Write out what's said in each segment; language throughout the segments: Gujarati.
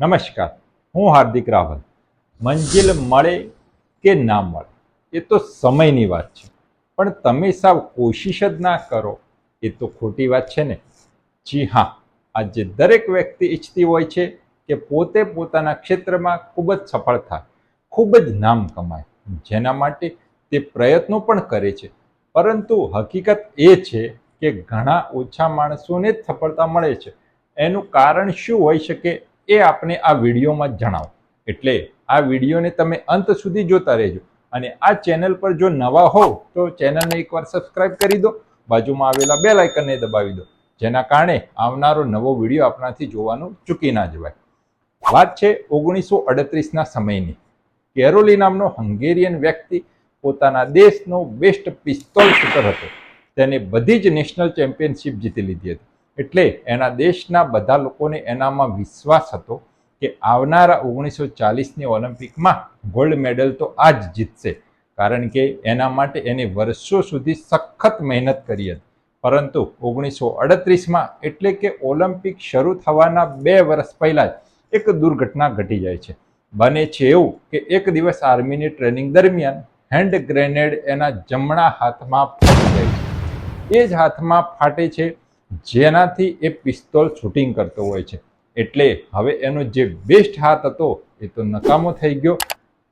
નમસ્કાર, હું હાર્દિક રાવલ. મંજિલ મળે કે ના મળે, એ તો સમયની વાત છે. પણ તમે સાવ કોશિશ જ ના કરો, એ તો ખોટી વાત છે ને? જી હા, આજે દરેક વ્યક્તિ ઈચ્છતી હોય છે કે પોતે પોતાના ક્ષેત્રમાં ખૂબ જ સફળ થાય, ખૂબ જ નામ કમાય. જેના માટે તે પ્રયત્નો પણ કરે છે. પરંતુ હકીકત એ છે કે ઘણા ઓછા માણસોને જ સફળતા મળે છે. એનું કારણ શું હોઈ શકે? એ આપણે આ વિડીયોમાં જણાવો. એટલે આ વિડીયોને તમે અંત સુધી જોતા રહેજો. અને આ ચેનલ પર જો નવા હોવ તો ચેનલને એકવાર સબસ્ક્રાઇબ કરી દો. બાજુમાં આવેલા બે લાઇકનને દબાવી દો. જેના કારણે આવનારો નવો વીડિયો આપણાથી જોવાનું ચૂકી ના જવાય. વાત છે ઓગણીસો અડત્રીસના સમયની. કેરોલી નામનો હંગેરિયન વ્યક્તિ પોતાના દેશનો બેસ્ટ પિસ્તોલ શૂટર હતો. તેને બધી જ નેશનલ ચેમ્પિયનશિપ જીતી લીધી હતી. એટલે એના દેશના બધા લોકોને એનામાં વિશ્વાસ હતો કે આવનારા ઓગણીસો ચાલીસની ઓલિમ્પિકમાં ગોલ્ડ મેડલ તો આ જ જીતશે. કારણ કે એના માટે એને વર્ષો સુધી સખત મહેનત કરી હતી. પરંતુ ઓગણીસો અડત્રીસમાં એટલે કે ઓલિમ્પિક શરૂ થવાના બે વર્ષ પહેલાં જ એક દુર્ઘટના ઘટી જાય છે. બને છે એવું કે એક દિવસ આર્મીની ટ્રેનિંગ દરમિયાન હેન્ડ ગ્રેનેડ એના જમણા હાથમાં ફાટી જાય છે. એ જ હાથમાં ફાટે છે જેનાથી એ પિસ્તોલ શૂટિંગ કરતો હોય છે. એટલે હવે એનો જે બેસ્ટ હાથ હતો, એ તો નકામો થઈ ગયો.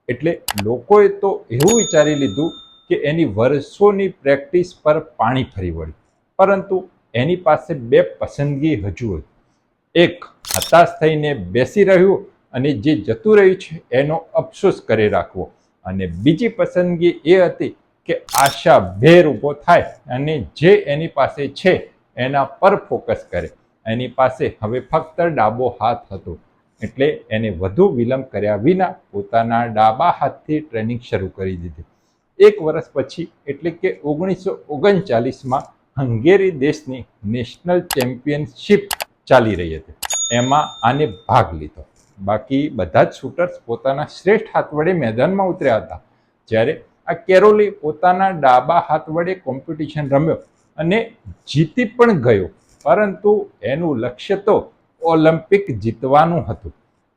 એટલે લોકોએ તો એવું વિચારી લીધું કે એની વર્ષોની પ્રેક્ટિસ પર પાણી ફરી વળ્યું. પરંતુ એની પાસે બે પસંદગી હજુ હતી. એક હતાશ થઈને બેસી રહ્યું અને જે જતું રહ્યું છે, એનો અફસોસ કરી રાખવો. અને બીજી પસંદગી એ હતી કે આશા ભેર ઊભો થાય અને જે એની પાસે છે એના પર ફોકસ કરે. એની પાસે હવે ફક્ત ડાબો હાથ હતો. એટલે એને વધુ વિલંબ કર્યા વિના પોતાના ડાબા હાથથી ટ્રેનિંગ શરૂ કરી દીધી. એક વર્ષ પછી, એટલે કે ઓગણીસો ઓગણચાલીસમાં, હંગેરી દેશની નેશનલ ચેમ્પિયનશિપ ચાલી રહી હતી. એમાં આને ભાગ લીધો. બાકી બધા જ શૂટર્સ પોતાના શ્રેષ્ઠ હાથ વડે મેદાનમાં ઉતર્યા હતા. જ્યારે આ કેરોલી પોતાના ડાબા હાથ વડે કોમ્પિટિશન રમ્યો અને જીતી પણ ગયો. પરંતુ એનું લક્ષ્ય તો ઓલિમ્પિક જીતવાનું હતું.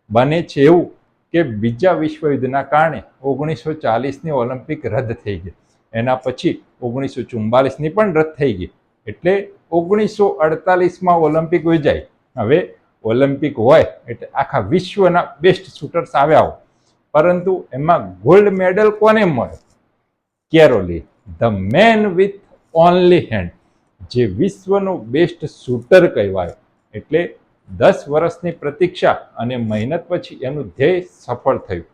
બને છે એવું કે બીજા વિશ્વયુદ્ધના કારણે ઓગણીસો ચાલીસની ઓલિમ્પિક રદ થઈ ગઈ. એના પછી ઓગણીસો ચુમ્બાલીસની પણ રદ થઈ ગઈ. એટલે ઓગણીસો અડતાલીસમાં ઓલિમ્પિક યોજાઈ હવે ઓલિમ્પિક હોય એટલે આખા વિશ્વના બેસ્ટ શૂટર્સ આવ્યા હોય. પરંતુ એમાં ગોલ્ડ મેડલ કોને મળે Karoly. The man with only hand જે વિશ્વનું બેસ્ટ શૂટર કહેવાય. એટલે દસ વર્ષની પ્રતીક્ષા અને મહેનત પછી એનું ધ્યેય સફળ થયું.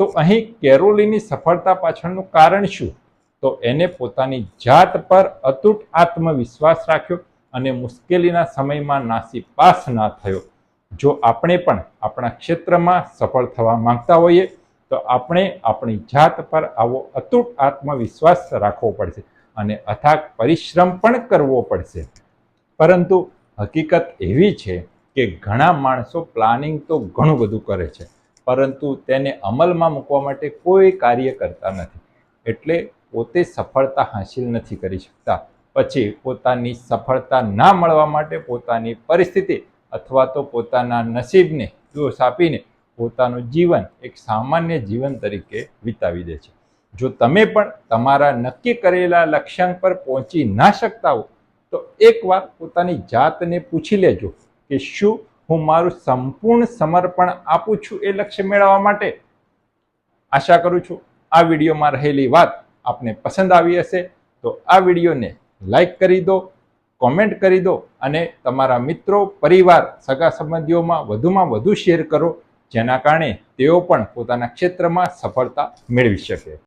તો અહીં કેરોલીની સફળતા પાછળનું કારણ શું? તો એને પોતાની જાત પર અતૂટ આત્મવિશ્વાસ રાખ્યો અને મુશ્કેલીના સમયમાં નાસી પાસ ના થયો. જો આપણે પણ આપણા ક્ષેત્રમાં સફળ થવા માંગતા હોઈએ, તો આપણે આપણી જાત પર આવો અતૂટ આત્મવિશ્વાસ રાખવો પડશે. અને અથાગ પરિશ્રમ પણ કરવો પડશે. પરંતુ હકીકત એવી છે કે ઘણા માણસો પ્લાનિંગ તો ઘણું બધું કરે છે, પરંતુ તેને અમલમાં મૂકવા માટે કોઈ કાર્ય કરતા નથી. એટલે પોતે સફળતા હાંસિલ નથી કરી શકતા. પછી પોતાની સફળતા ના મળવા માટે પોતાની પરિસ્થિતિ અથવા તો પોતાના નસીબને દોષ આપીને પોતાનું જીવન એક સામાન્ય જીવન તરીકે વિતાવી દે છે. જો તમે પણ તમારા નક્કી કરેલા લક્ષ્યાંક પર પહોંચી ના શકતા હો, તો એકવાર પોતાની જાતને પૂછી લેજો કે શું હું મારું સંપૂર્ણ સમર્પણ આપું છું એ લક્ષ્ય મેળવવા માટે? આશા કરું છું આ વિડીયોમાં રહેલી વાત આપને પસંદ આવી હશે. તો આ વિડીયોને લાઈક કરી દો, કોમેન્ટ કરી દો અને તમારા મિત્રો, પરિવાર, સગા સંબંધીઓમાં વધુમાં વધુ શેર કરો, જેના કારણે તેઓ પણ પોતાના ક્ષેત્રમાં સફળતા મેળવી શકે.